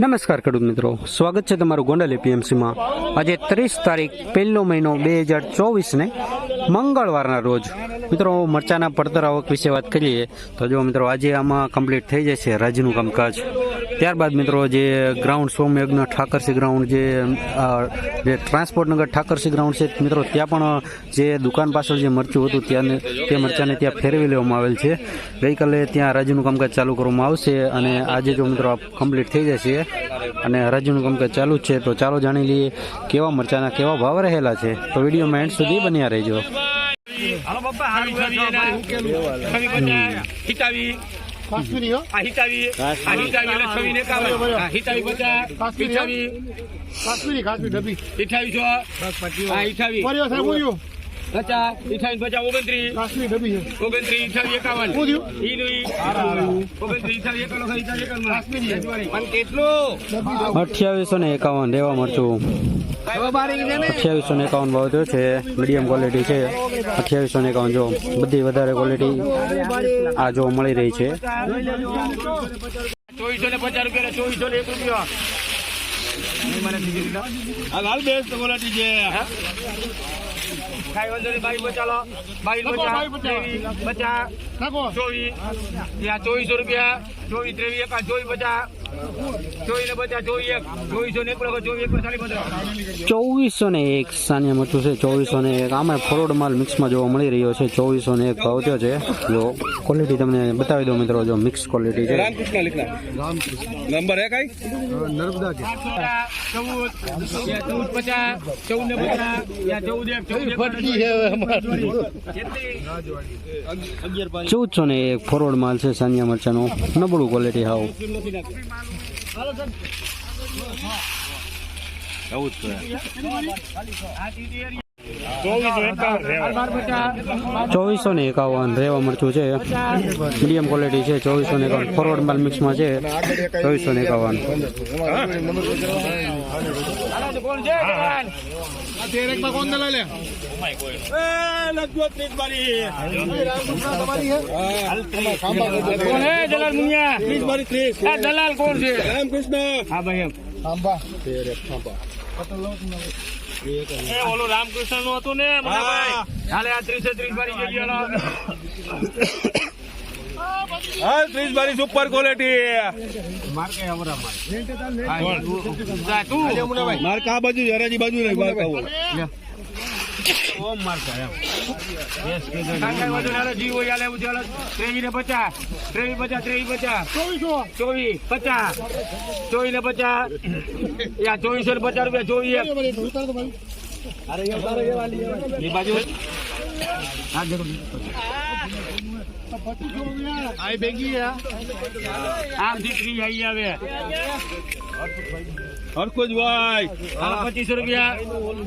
નમસ્કાર ખેડૂત મિત્રો. સ્વાગત છે તમારું ગોંડલ એપીએમસીમાં. આજે ત્રીસ તારીખ પહેલો મહિનો બે હજાર ચોવીસને મંગળવારના રોજ. મિત્રો, મરચાના પડતર આવક વિશે વાત કરીએ તો જો મિત્રો, આજે આમાં કમ્પ્લીટ થઈ જશે રાજનું કામકાજ. ત્યારબાદ મિત્રો જે ગ્રાઉન્ડ સોમયજ્ઞ ઠાકરસી ગ્રાઉન્ડ જે જે ટ્રાન્સપોર્ટનગર ઠાકરસી ગ્રાઉન્ડ છે મિત્રો ત્યાં પણ જે દુકાન પાછળ જે મરચું હતું ત્યાં તે મરચાને ત્યાં ફેરવી લેવામાં આવેલ છે. ગઈકાલે ત્યાં હરાજીનું કામકાજ ચાલુ કરવામાં આવશે અને આજે જો મિત્રો કમ્પ્લીટ થઈ જશે અને હરાજીનું કામકાજ ચાલુ જ છે તો ચાલો જાણી લઈએ કેવા મરચાના કેવા ભાવ રહેલા છે. તો વિડીયોમાં એન્ડ સુધી બન્યા રહેજો. હાલો પપ્પા હારું છવી કાશ્મીરી હિતાવી હિતાવી હિતાવી પચાસ કાશ્મીરી કાશ્મીરી કાશ્મીરી ડબ્બી. હિતાવી છો? આ પચાસ ઓગણત્રીસ. ઓગણત્રીસ હિતાવી એકાવન. અઠ્યાવીસો ને એકાવન રેવા મરચું અઠ્યાવીસો ને એકાવન ભાવ થયો છે. મીડિયમ ક્વોલિટી છે. અઠ્યાવીસો ને એકાવન જો. બધી વધારે ક્વોલિટી આ જો મળી રહી છે. ચોવીસો ને પચાસ રૂપિયા ચોવીસો ને એક રૂપિયા. હાલ બેસ્ટ ક્વોલિટી છે કાંઈ વાંધો નહીં બાઈ બચાલો બાઈ પચાસ ત્રેવીસ ચોવીસ ત્યાં ચોવીસો રૂપિયા ચોવીસ ત્રેવીસ એક ચોવીસ બચા ચોવીસ ને બચા ચોવીસ એક ચોવીસો ને એક ચોવીસ એક ચાલી પચાસ ચોવીસો ને એક સાનિયા મચું છે ચોવીસો ને એક. આમાં ફરોડ માલ મિક્સમાં જોવા મળી રહ્યો છે ચોવીસો ને એક ભાવ થયો છે. જો ક્વોલિટી તમને બતાવી દઉં મિત્રો જો મિક્સ ક્વોલિટી છે. રામકૃષ્ણ લીખના નંબર હે કઈ? ચૌદ ચૌદ પચાસ ચૌદ ને પચાસ ચૌદ એક ચૌદ. ચૌદસો ને ફોરવર્ડ માલ છે સાનિયા મરચાનું? નબળું ક્વોલિટી હાવ. ચોવીસો ને એકાવન રેવા મરચું છે. મીડિયમ ક્વોલિટી છે ચોવીસો ને એકાવન. ફોરવર્ડ માલ મિક્સમાં છે. ચોવીસો ને એકાવન. દલાલ કોણ છે? રામકૃષ્ણ. હા ભાઈ. એ ઓલું રામકૃષ્ણનું હતું ને મનાભાઈ હાલે આ ત્રીસે ત્રીસ બારી જગ્યા હા ત્રીસ બારી સુપર ક્વોલિટી માર કઈ અવરા તું માર કા બાજુ હરાજી બાજુ નહીં ઓમ માર કા એમ કાંઈ વાંધો નહીં, હાલે જી હોય હાલે એવું ચાલે ત્રેવીસ ને પચાસ ત્રેવીસ પચાસ ત્રેવીસ પચાસ ચોવીસો. પચાસ ચોવીસ પચાસ યા ચોવીસો ને પચાસ રૂપિયા ચોવીસ. એ બાજુ હા દેખો આ ભેગી. આમ દીકરી આવી આવે હરકો જ ભાઈ હાલો પચીસો રૂપિયા.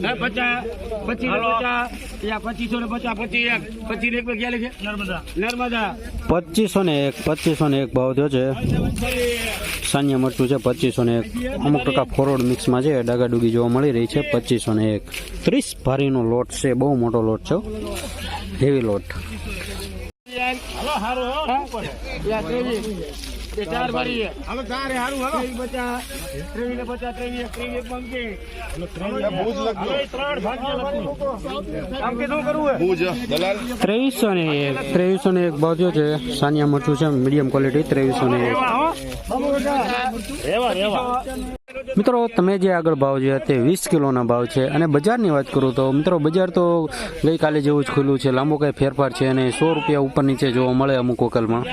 હે પચાસ. પચીસ ને પચાસ. યા પચીસો ને પચાસ પચીસ એક. પચીસ એક ક્યાં લખે નર્મદા. નર્મદા. પચીસો ને એક પચીસો ને એક ભાવ થયો છે. સાનિયા મરચું છે પચીસો ને એક. અમુક ટકા ફોરવર્ડ મિક્સમાં છે ડગાડુગી જોવા મળી રહી છે પચીસો ને એક. ત્રીસ ભારીનો લોટ છે બહુ મોટો લોટ છે હેવી લોટ. ત્રેવીસ ચાર હાલો ચાર હારું હાલો. પંકી ને એક ત્રેવીસો ને એક ભાવ થયો છે. સાનિયા મરચું છે મીડિયમ ક્વોલિટી ત્રેવીસો ને એક. મિત્રો તમે જે આગળ ભાવ છે તે વીસ કિલોના ભાવ છે. અને બજારની વાત કરું તો મિત્રો બજાર તો ગઈકાલે જેવું જ ખુલ્લું છે. લાંબો કાંઈ ફેરફાર છે અને સો રૂપિયા ઉપર નીચે જોવા મળે અમુક વકલમાં